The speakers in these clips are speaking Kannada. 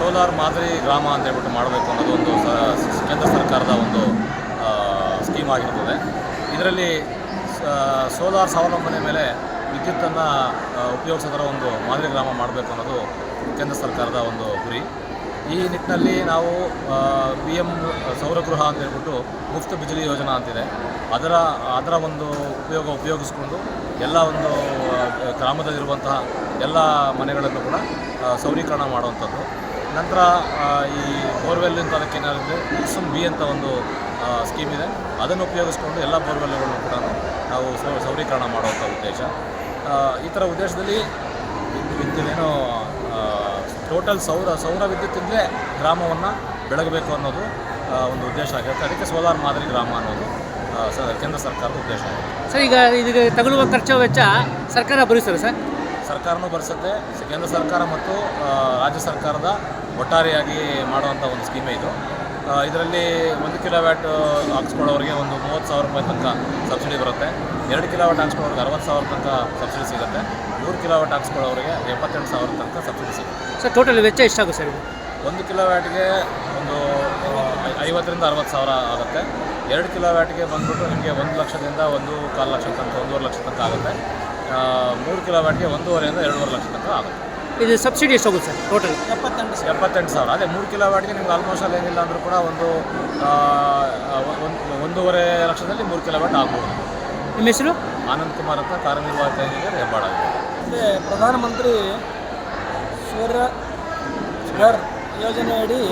ಸೋಲಾರ್ ಮಾದರಿ ಗ್ರಾಮ ಅಂತ ಹೇಳ್ಬಿಟ್ಟು ಮಾಡಬೇಕು ಅನ್ನೋದು ಒಂದು ಕೇಂದ್ರ ಸರ್ಕಾರದ ಒಂದು ಸ್ಕೀಮ್ ಆಗಿರ್ತದೆ. ಇದರಲ್ಲಿ ಸೋಲಾರ್ ಸ್ವಾವಲಂಬನೆ ಮೇಲೆ ವಿದ್ಯುತ್ತನ್ನು ಉಪಯೋಗಿಸೋದರ ಒಂದು ಮಾದರಿ ಗ್ರಾಮ ಮಾಡಬೇಕು ಅನ್ನೋದು ಕೇಂದ್ರ ಸರ್ಕಾರದ ಒಂದು ಗುರಿ. ಈ ನಿಟ್ಟಿನಲ್ಲಿ ನಾವು ಪಿ ಎಂ ಸೌರಗೃಹ ಅಂತ ಹೇಳ್ಬಿಟ್ಟು ಮುಫ್ತ ಬಿಜಲಿ ಯೋಜನಾ ಅಂತಿದೆ. ಅದರ ಅದರ ಒಂದು ಉಪಯೋಗ ಉಪಯೋಗಿಸ್ಕೊಂಡು ಎಲ್ಲ ಒಂದು ಗ್ರಾಮದಲ್ಲಿರುವಂತಹ ಎಲ್ಲ ಮನೆಗಳನ್ನು ಕೂಡ ಸೌರೀಕರಣ ಮಾಡುವಂಥದ್ದು. ನಂತರ ಈ ಬೋರ್ವೆಲ್ ಅಂತ ಅದಕ್ಕೆ ಏನಾಗುತ್ತೆ? ಬಿ ಅಂತ ಒಂದು ಸ್ಕೀಮ್ ಇದೆ. ಅದನ್ನು ಉಪಯೋಗಿಸ್ಕೊಂಡು ಎಲ್ಲ ಬೋರ್ವೆಲ್ಗಳನ್ನು ಕೂಡ ನಾವು ಸೌರೀಕರಣ ಮಾಡುವಂಥ ಉದ್ದೇಶ. ಈ ಥರ ಉದ್ದೇಶದಲ್ಲಿ ವಿದ್ಯುತ್ತೇನೋ ಟೋಟಲ್ ಸೌರ ಸೌರ ವಿದ್ಯುತ್ತಿಂದಲೇ ಗ್ರಾಮವನ್ನು ಬೆಳಗಬೇಕು ಅನ್ನೋದು ಒಂದು ಉದ್ದೇಶ ಆಗಿರುತ್ತೆ. ಅದಕ್ಕೆ ಸೋಲಾರ್ ಮಾದರಿ ಗ್ರಾಮ ಅನ್ನೋದು ಕೇಂದ್ರ ಸರ್ಕಾರದ ಉದ್ದೇಶ ಸರ್, ಈಗ ಇದಕ್ಕೆ ತಗುಲುವ ಖರ್ಚು ವೆಚ್ಚ ಸರ್ಕಾರ ಭರಿಸ್ತಾರೆ ಸರ್? ಸರ್ಕಾರನೂ ಭರಿಸುತ್ತೆ ಕೇಂದ್ರ ಸರ್ಕಾರ ಮತ್ತು ರಾಜ್ಯ ಸರ್ಕಾರದ ಒಟ್ಟಾರೆಯಾಗಿ ಮಾಡುವಂಥ ಒಂದು ಸ್ಕೀಮೇ ಇದು. ಇದರಲ್ಲಿ ಒಂದು ಕಿಲೋ ವ್ಯಾಟ್ ಹಾಕ್ಸ್ಕೊಳ್ಳೋರಿಗೆ ಒಂದು ಮೂವತ್ತು ಸಾವಿರ ರೂಪಾಯಿ ತನಕ ಸಬ್ಸಿಡಿ ಬರುತ್ತೆ. ಎರಡು ಕಿಲೋ ವ್ಯಾಟ್ ಹಾಕ್ಸ್ಕೊಳ್ಳೋರಿಗೆ ಅರವತ್ತು ಸಾವಿರ ತನಕ ಸಬ್ಸಿಡಿ ಸಿಗುತ್ತೆ. ಮೂರು ಕಿಲೋ ವ್ಯಾಟ್ ಹಾಕ್ಸ್ಕೊಳ್ಳೋರಿಗೆ ಎಪ್ಪತ್ತೆಂಟು ಸಾವಿರ ತನಕ ಸಬ್ಸಿಡಿ ಸಿಗುತ್ತೆ. ಸರ್ ಟೋಟಲ್ ವೆಚ್ಚ ಎಷ್ಟಾಗುತ್ತೆ ಸರ್ ಇದು? ಒಂದು ಕಿಲೋ ವ್ಯಾಟ್ಗೆ ಒಂದು ಐವತ್ತರಿಂದ ಅರವತ್ತು ಸಾವಿರ ಆಗುತ್ತೆ. ಎರಡು ಕಿಲೋ ವ್ಯಾಟ್ಗೆ ಬಂದ್ಬಿಟ್ಟು ನಿಮಗೆ ಒಂದು ಲಕ್ಷದಿಂದ ಒಂದು ಕಾಲು ಲಕ್ಷ ತನಕ ಒಂದೂವರೆ ಲಕ್ಷ ತನಕ ಆಗುತ್ತೆ. ಮೂರು ಕಿಲೋ ವ್ಯಾಟ್ಗೆ ಒಂದೂವರೆಯಿಂದ ಎರಡೂವರೆ ಲಕ್ಷ ತನಕ ಆಗುತ್ತೆ. ಇದು ಸಬ್ಸಿಡಿ ಎಷ್ಟಾಗುತ್ತೆ ಸರ್ ಟೋಟಲ್ ಎಪ್ಪತ್ತೆಂಟು ಸಾವಿರ. ಎಪ್ಪತ್ತೆಂಟು ಸಾವಿರ. ಅದೇ ಮೂರು ಕಿಲೋ ವ್ಯಾಟ್ಗೆ ನಿಮ್ಗೆ ಆಲ್ಮೋಸ್ಟ್ ಅಲ್ಲಿ ಏನಿಲ್ಲ ಅಂದರೂ ಕೂಡ ಒಂದು ಒಂದೂವರೆ ಲಕ್ಷದಲ್ಲಿ ಮೂರು ಕಿಲೋ ವ್ಯಾಟ್ ಆಗ್ಬೋದು. ನಿಮ್ಮ ಹೆಸರು? ಆನಂದ್ ಕುಮಾರ್ ಅಂತ ಕಾರ್ಯನಿರ್ವಾಹಕ ಇಂಜಿನಿಯರ್ ಹೆಬ್ಬಾಳ ಅಂದರೆ ಪ್ರಧಾನಮಂತ್ರಿ ಸೂರ್ಯ ಘರ್ ಯೋಜನೆಯಡಿ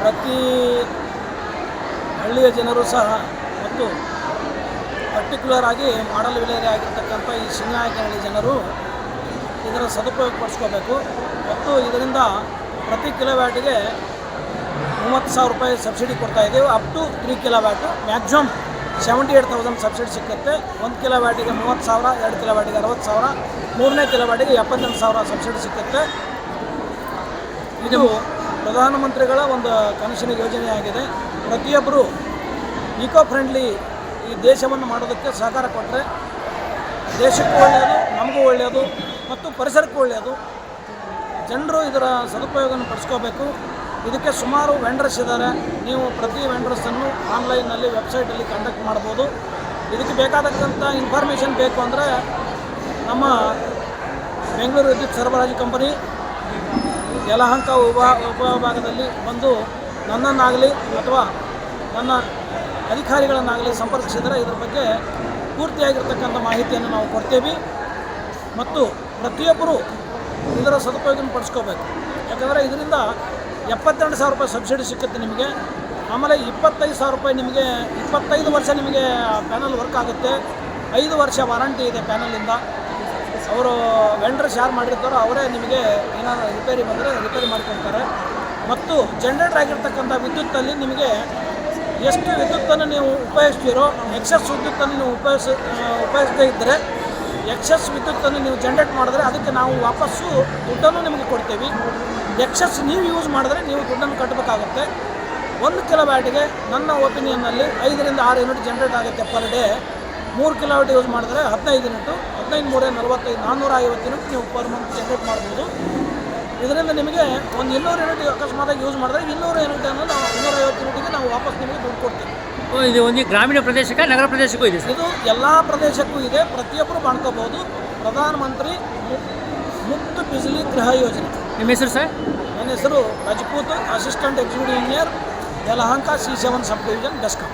ಪ್ರತಿ ಹಳ್ಳಿಯ ಜನರು ಸಹ ಮತ್ತು ಪರ್ಟಿಕ್ಯುಲರ್ ಆಗಿ ಮಾಡಲ್ ವಿಲೇರಿ ಆಗಿರ್ತಕ್ಕಂಥ ಈ ಸಿಂಗಾಯಕಹಳ್ಳಿ ಜನರು ಇದರ ಸದುಪಯೋಗ ಪಡಿಸ್ಕೋಬೇಕು ಮತ್ತು ಇದರಿಂದ ಪ್ರತಿ ಕಿಲೋವ್ಯಾಟಿಗೆ ಮೂವತ್ತು ಸಾವಿರ ರೂಪಾಯಿ ಸಬ್ಸಿಡಿ ಕೊಡ್ತಾ ಇದ್ದೀವಿ. Up to three kilowatt maximum seventy eight thousand subsidy ಸಿಕ್ಕುತ್ತೆ. ಒಂದು ಕಿಲೋ ವ್ಯಾಟಿಗೆ ಮೂವತ್ತು ಸಾವಿರ, ಎರಡು ಕಿಲೋ ವ್ಯಾಟಿಗೆ ಅರವತ್ತು ಸಾವಿರ, ಮೂರನೇ ಕಿಲೋ ವ್ಯಾಟಿಗೆ ಎಪ್ಪತ್ತೆಂಟು ಸಾವಿರ ಸಬ್ಸಿಡಿ ಸಿಕ್ಕುತ್ತೆ. ಇದು ಪ್ರಧಾನಮಂತ್ರಿಗಳ ಒಂದು ಕನಸಿನ ಯೋಜನೆಯಾಗಿದೆ. ಪ್ರತಿಯೊಬ್ಬರು ಈಕೋ ಫ್ರೆಂಡ್ಲಿ ಈ ದೇಶವನ್ನು ಮಾಡೋದಕ್ಕೆ ಸಹಕಾರ ಕೊಟ್ಟರೆ ದೇಶಕ್ಕೂ ಒಳ್ಳೆಯದು, ನಮಗೂ ಒಳ್ಳೆಯದು ಮತ್ತು ಪರಿಸರಕ್ಕೂ ಒಳ್ಳೆಯದು. ಜನರು ಇದರ ಸದುಪಯೋಗವನ್ನು ಪಡಿಸ್ಕೋಬೇಕು. ಇದಕ್ಕೆ ಸುಮಾರು ವೆಂಡರ್ಸ್ ಇದ್ದಾರೆ. ನೀವು ಪ್ರತಿ ವೆಂಡರ್ಸನ್ನು ಆನ್ಲೈನಲ್ಲಿ ವೆಬ್ಸೈಟಲ್ಲಿ ಕಂಡಕ್ಟ್ ಮಾಡ್ಬೋದು. ಇದಕ್ಕೆ ಬೇಕಾದಕ್ಕಂಥ ಇನ್ಫಾರ್ಮೇಷನ್ ಬೇಕು ಅಂದರೆ ನಮ್ಮ ಬೆಂಗಳೂರು ವಿದ್ಯುತ್ ಸರಬರಾಜು ಕಂಪನಿ, ಯಲಹಂಕ ಉಪ, ಉಪವಿಭಾಗದಲ್ಲಿ ಬಂದು ನನ್ನನ್ನಾಗಲಿ ಅಥವಾ ನನ್ನ ಅಧಿಕಾರಿಗಳನ್ನಾಗಲಿ ಸಂಪರ್ಕಿಸಿದರೆ ಇದರ ಬಗ್ಗೆ ಪೂರ್ತಿಯಾಗಿರ್ತಕ್ಕಂಥ ಮಾಹಿತಿಯನ್ನು ನಾವು ಕೊಡ್ತೇವೆ ಮತ್ತು ಪ್ರತಿಯೊಬ್ಬರು ಇದರ ಸದುಪಯೋಗನ ಪಡಿಸ್ಕೋಬೇಕು. ಯಾಕಂದರೆ ಇದರಿಂದ ಎಪ್ಪತ್ತೆರಡು ಸಾವಿರ ರೂಪಾಯಿ ಸಬ್ಸಿಡಿ ಸಿಕ್ಕುತ್ತೆ ನಿಮಗೆ. ಆಮೇಲೆ ಇಪ್ಪತ್ತೈದು ಸಾವಿರ ರೂಪಾಯಿ ನಿಮಗೆ, ಇಪ್ಪತ್ತೈದು ವರ್ಷ ನಿಮಗೆ ಪ್ಯಾನಲ್ ವರ್ಕ್ ಆಗುತ್ತೆ. ಐದು ವರ್ಷ ವಾರಂಟಿ ಇದೆ ಪ್ಯಾನಲಿಂದ. ಅವರು ವೆಂಡರ್ಸ್ ಯಾರು ಮಾಡಿರ್ತಾರೋ ಅವರೇ ನಿಮಗೆ ಏನಾದರೂ ರಿಪೇರಿ ಬಂದರೆ ರಿಪೇರಿ ಮಾಡಿಕೊಡ್ತಾರೆ. ಮತ್ತು ಜನ್ರೇಟರ್ ಆಗಿರ್ತಕ್ಕಂಥ ವಿದ್ಯುತ್ತಲ್ಲಿ ನಿಮಗೆ ಎಷ್ಟು ವಿದ್ಯುತ್ತನ್ನು ನೀವು ಉಪಯೋಗಿಸ್ತೀರೋ, ಎಕ್ಸಸ್ ವಿದ್ಯುತ್ತನ್ನು ನೀವು ಉಪಯೋಗಿಸ, ಉಪಯೋಗಿಸದೇ ಇದ್ದರೆ, ಎಕ್ಸಸ್ ವಿದ್ಯುತ್ತನ್ನು ನೀವು ಜನ್ರೇಟ್ ಮಾಡಿದ್ರೆ ಅದಕ್ಕೆ ನಾವು ವಾಪಸ್ಸು ದುಡ್ಡನ್ನು ನಿಮಗೆ ಕೊಡ್ತೀವಿ. ಎಕ್ಸಸ್ ನೀವು ಯೂಸ್ ಮಾಡಿದ್ರೆ ನೀವು ದುಡ್ಡನ್ನು ಕಟ್ಟಬೇಕಾಗುತ್ತೆ. ಒಂದು ಕಿಲೋ ವ್ಯಾಟಿಗೆ ನನ್ನ ಒಪಿನಿಯನ್ನಲ್ಲಿ ಐದರಿಂದ ಆರು ಯೂನಿಟ್ ಜನ್ರೇಟ್ ಆಗುತ್ತೆ ಪರ್ ಡೇ ಮೂರು ಕಿಲೋ ವ್ಯಾಟ್ ಯೂಸ್ ಮಾಡಿದ್ರೆ ಹದಿನೈದು ಯೂನಿಟು, ಹದಿನೈದು ಮೂರೇ ನಲವತ್ತೈದು ನಾನ್ನೂರ ಐವತ್ತು ಯೂನಿಟ್ ನೀವು ಪರ್ ಮಂತ್ ಜನ್ರೇಟ್ ಮಾಡ್ಬೋದು. ಇದರಿಂದ ನಿಮಗೆ ಒಂದು ಇನ್ನೂರು ಯೂನಿಟ್ ಅಕಸ್ಮಾತಾಗಿ ಯೂಸ್ ಮಾಡಿದ್ರೆ ಇನ್ನೂರು ಯೂನಿಟನ್ನು ನಾವು ಇನ್ನೂರೈವತ್ತು ಯೂನಿಟ್ಗೆ ನಾವು ವಾಪಸ್ ನಿಮಗೆ ದುಡ್ಡು ಕೊಡ್ತೀವಿ. ಇದು ಒಂದು ಗ್ರಾಮೀಣ ಪ್ರದೇಶಕ್ಕೆ ನಗರ ಪ್ರದೇಶಕ್ಕೂ ಇದೆ ಇದು ಎಲ್ಲ ಪ್ರದೇಶಕ್ಕೂ ಇದೆ ಪ್ರತಿಯೊಬ್ಬರು ಮಾಡ್ಕೋಬಹುದು. ಪ್ರಧಾನಮಂತ್ರಿ ಮುಕ್ತ ಬಿಸಿಲಿ ಗೃಹ ಯೋಜನೆ. ನಿಮ್ಮ ಹೆಸರು ಸರ್? ನನ್ನ ಹೆಸರು Rajput assistant executive engineer Yelahanka C seven sub division BESCOM